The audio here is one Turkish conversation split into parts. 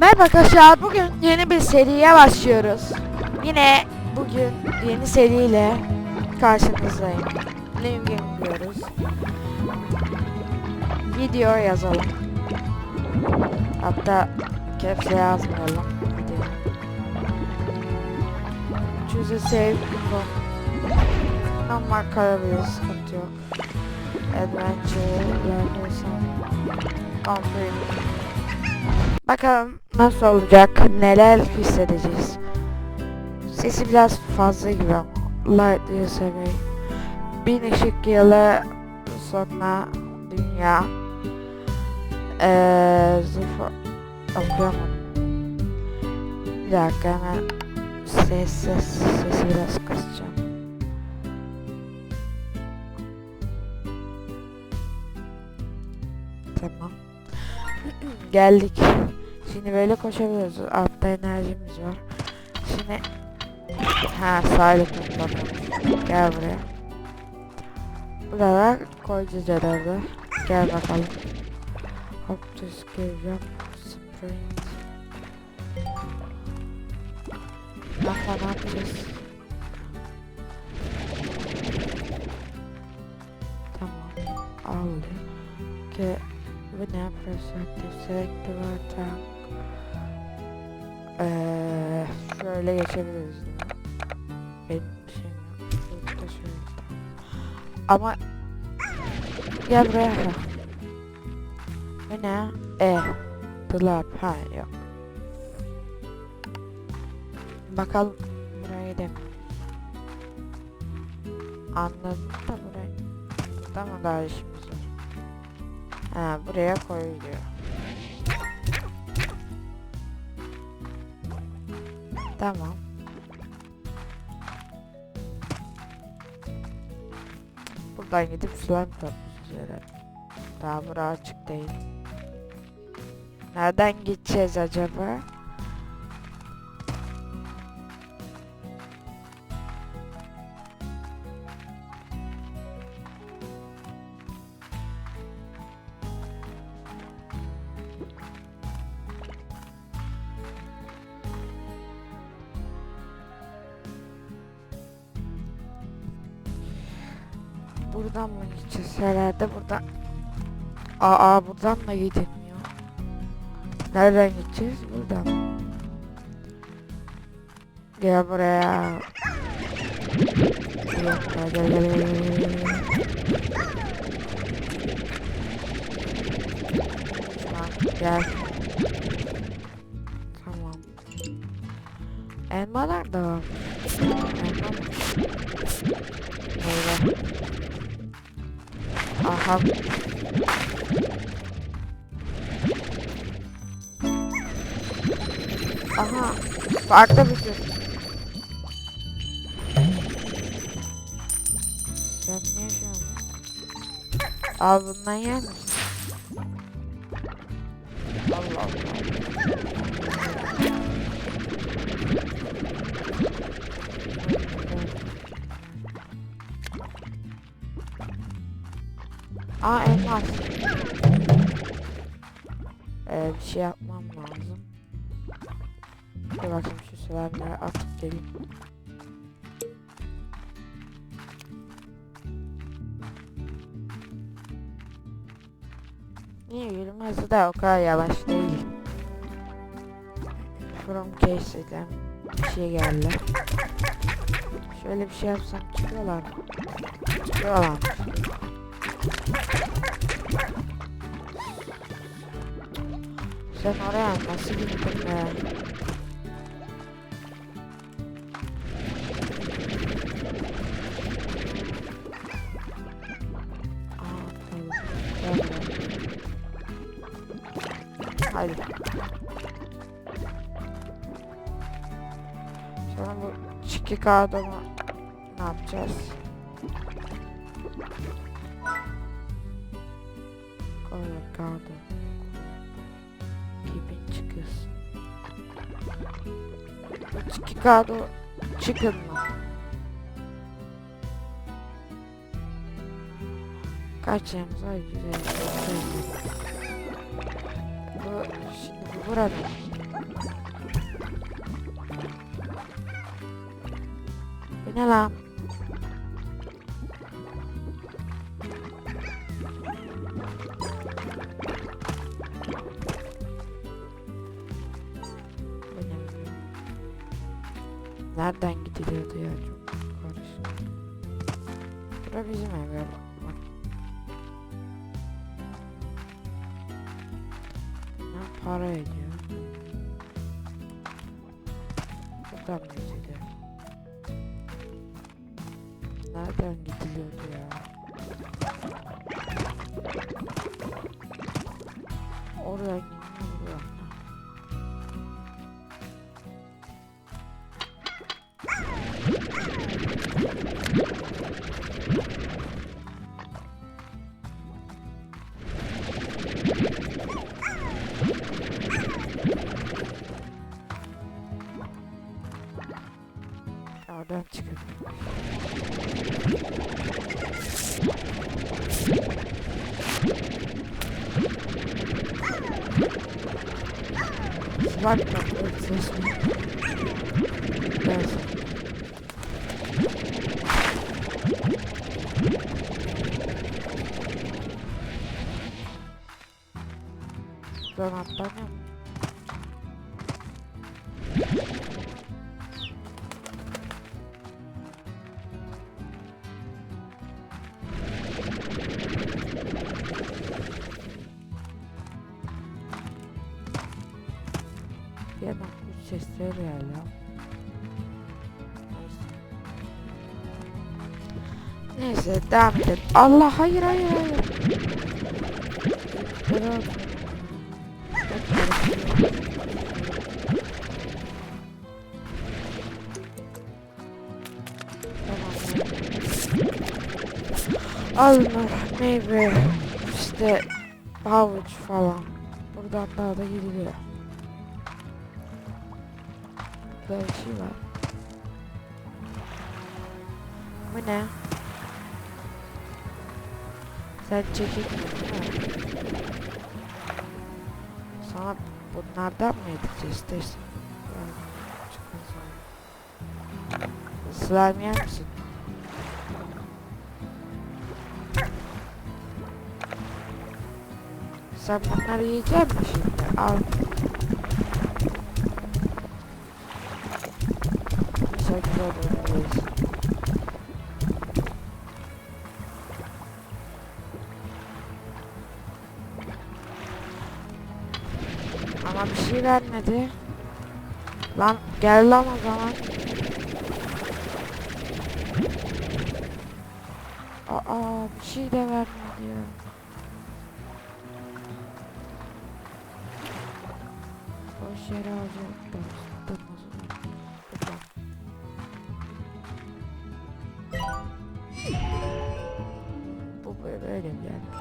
Merhaba arkadaşlar. Bugün yeni bir seriye başlıyoruz. Yine bugün yeni seriyle karşınızdayım. New Game diyoruz. Video yazalım. Hatta caps'e yazmayalım. Video. Choose a save normal kalabilir sıkıntı yok. Adventure, Learnerson, Confirm. Bakalım nasıl olacak, neler hissedeceğiz. Sesi biraz fazla gibi ama Light Years Away. Bin ışık yılı sonra dünya. Eee zıfır okuyamadım. Bir dakika hemen ses ses sesi biraz kısacağım. Tamam. Geldik. Şimdi böyle koşabiliyoruz. Altta enerjimiz var. Şimdi ha sahile topladım. Gel buraya. Buralara koyacağız herhalde. Gel bakalım. Hop jump sprint. Ama ne yapacağız? Tamam. Aldı. Ki bu ne perspective selective attack. Eee şöyle geçebiliriz. Benim şeyim yok. Ama gel buraya. Bu ne? E. Dolap. Ha yok. Bakalım buraya gidelim. Anladım da buraya. Tamam daha işimiz var. Ha buraya koyuluyor. Tamam. Buradan gidip slime yapacağız herhalde. Daha bura açık değil. Nereden gideceğiz acaba? Aa buradan da gidilmiyor. Nereden gideceğiz? Buradan. Gel buraya. Gel gel gel gel. Tamam. Elmalar da var. Elma? Meyve. Aha. Aha. Farklı bir şey. Sen ne yaşıyorsun? Al bundan yer misin? Allah Allah. Aa elmas. Ee, bir şey yapmam silahları atıp geleyim. Niye yürümesi de o kadar yavaş değil. From case'den bir şey geldi. Şöyle bir şey yapsam çıkıyorlar mı? Çıkıyorlar. Sen oraya nasıl gittin be? Hadi. Sonra bu çiki kağıdımı ne yapacağız? Koyalım kağıdı. Chickens. Bu çiki kağıdı chicken mı? Kaç yemz var? 150. Bu şimdi Vur hadi. Bu ne lan? Buradan mı gidiyor? Nereden gidiliyordu ya? Oradan Bak bak bak ses mi? Gelsin. Buradan geldi ya. Neyse. Devam edelim. Allah hayır hayır hayır. Devam. Alınır meyve işte havuç falan buradan daha da gidiliyor. Böyle bir şey var. Bu ne? Sen mi? Sana bunlardan mı edeceğiz sonra. Slime yer misin? Sen bunları yiyecek misin? Al. Vermedi. Lan gel lan o zaman. Aa bir şey de vermedi ya. Boş yere harcadık. Bu böyle böyle yani.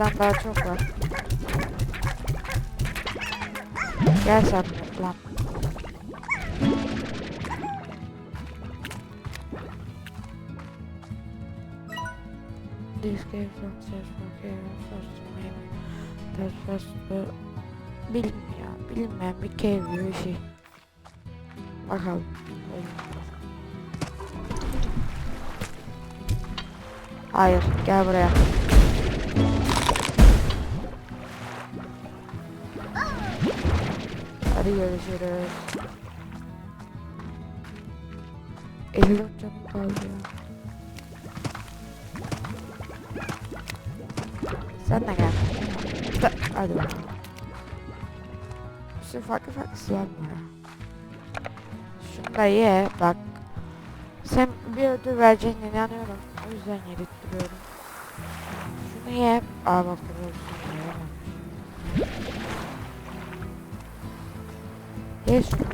Onlardan daha çok var. Gel sen lan. This game from Salesforce game first maybe that first bilinmiyor. Bilinmeyen bir cave gibi bir şey. Bakalım. Hayır, gel buraya. Hadi görüşürüz. Elim canım kaldı ya. Sen de gel. Hadi bakalım. Sürü farklı farklı silah var. Şunu da ye bak. Sen bir ödül vereceğine inanıyorum. O yüzden yedirtiyorum. Şunu ye. Aa bak burada şunu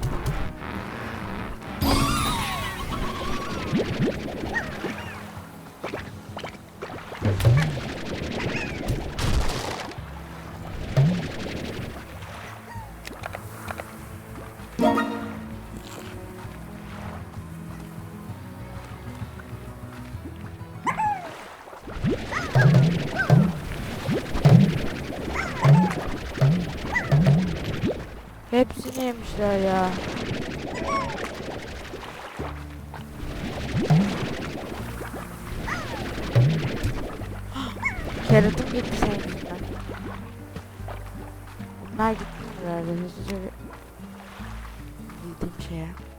Yemişler ya. Keratım gitti senin yüzünden. Bunlar gitti herhalde hızlıca bir bildiğim şeye.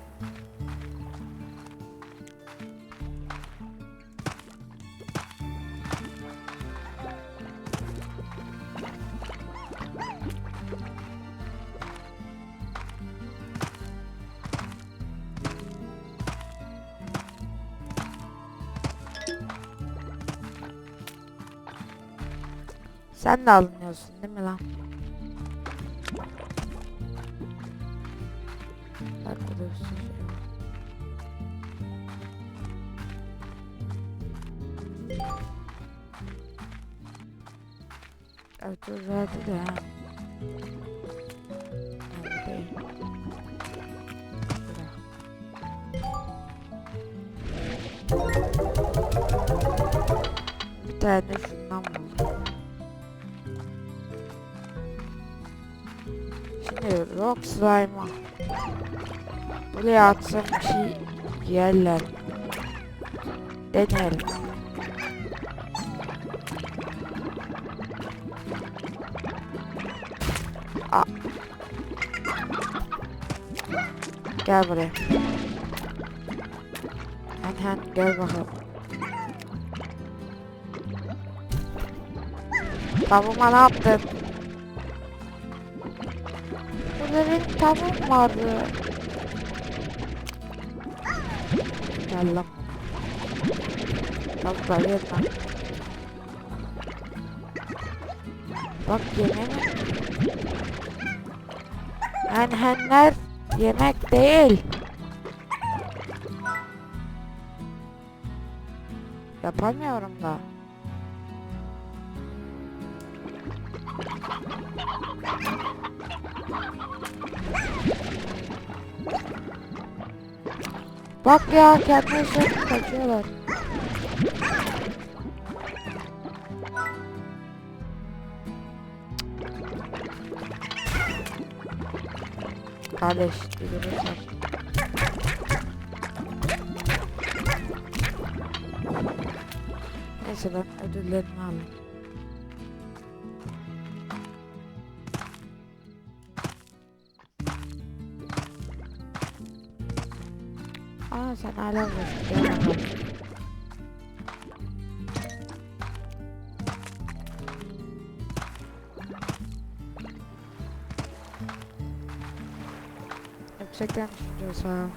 Sen de alınıyorsun değil mi lan? Var. Evet verdi de ha. Bir tane şundan buldum. Şimdi rock slime'a buraya atsam bir şey yerler. Deneyelim. Aa. Gel buraya. Hen gel bakalım. Tavuğuma ne yaptın? Benim tavuğum vardı. Gel lan. Tavuklar yer lan. Bak yemeğimi. Yani henler yemek değil. Yapamıyorum da. Bak ya kendine şey kaçıyorlar. Kardeş var. Neyse ben ödüllerimi alayım. Aa sen hala buradasın. Gel bakalım. Yüksekten düşüneceğiz ha.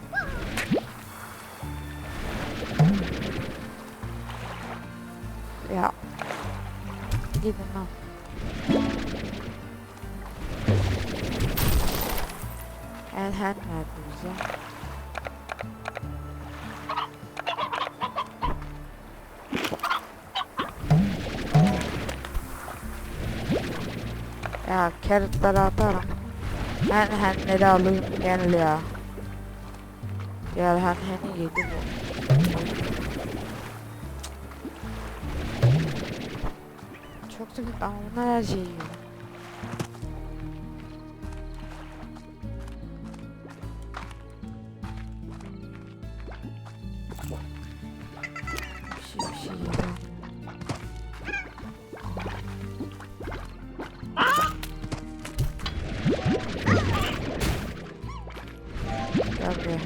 Ya. Gidin lan. Elhen verdi bize. Ya carrotları atarım. Ben henleri alayım gel ya. Gel hen heni yedi bu. Çok sıkıntı ama bunlar her şeyi yiyor. Gel buraya.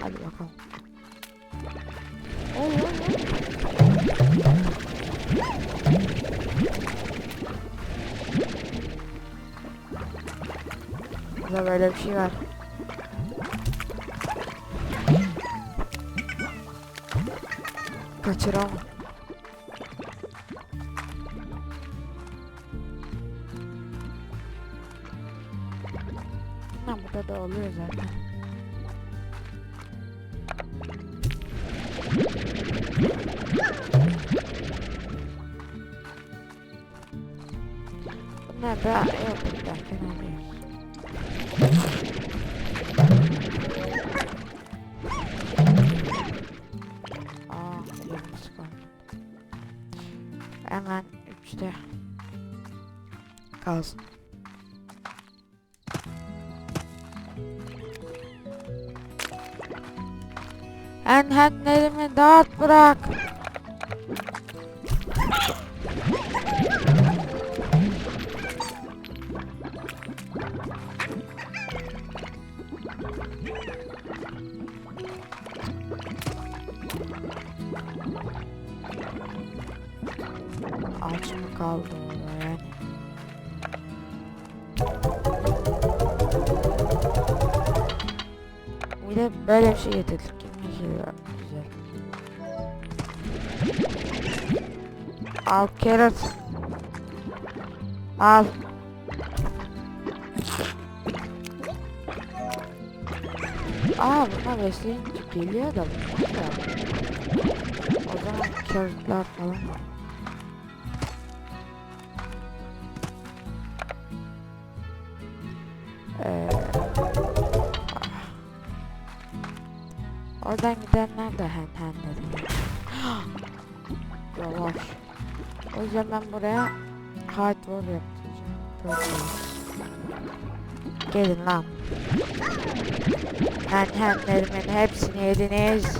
Hadi bakalım. Oy oy oy. Burada böyle bir şey var. Kaçıramam. Ha burada da oluyor zaten. Bunlar da yok fena değil. Aa, elimiz kaldı. Hemen üçte. kalsın. Enhenlerimi dağıt bırak. Aç mı kaldı orada yani? Bir de böyle bir şey getirdik. Al carrot. Al. Aa bunlar besleyince geliyor da bunlar. O zaman carrotlar falan. Ee, Oradan gidenler de hen hen dedi. O yüzden ben buraya hard wall yaptıracağım. Böyle. Gelin lan. Hen henlerimin hepsini yediniz.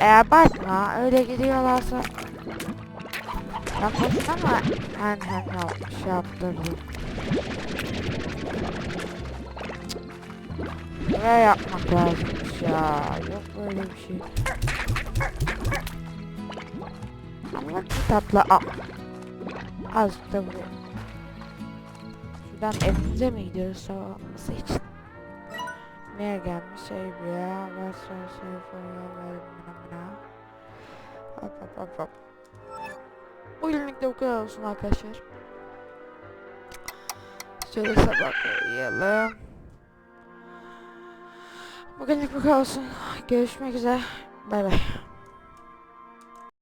Eğer bakma öyle gidiyorlarsa ben boşuna mı hen hen yap, şey yaptırdım. Buraya yapmak lazımmış ya. Yok böyle bir şey. Ama kitapla al. Azıcık da buraya. Şuradan evimize mi gidiyoruz savunması için? Neye gelmiş şey bu ya? Varsa şey falan Hop hop hop hop. Bugünlük de bu kadar olsun arkadaşlar. Şöyle sabah uyuyalım. Bugünlük bu kadar olsun. Görüşmek üzere. Bay bay.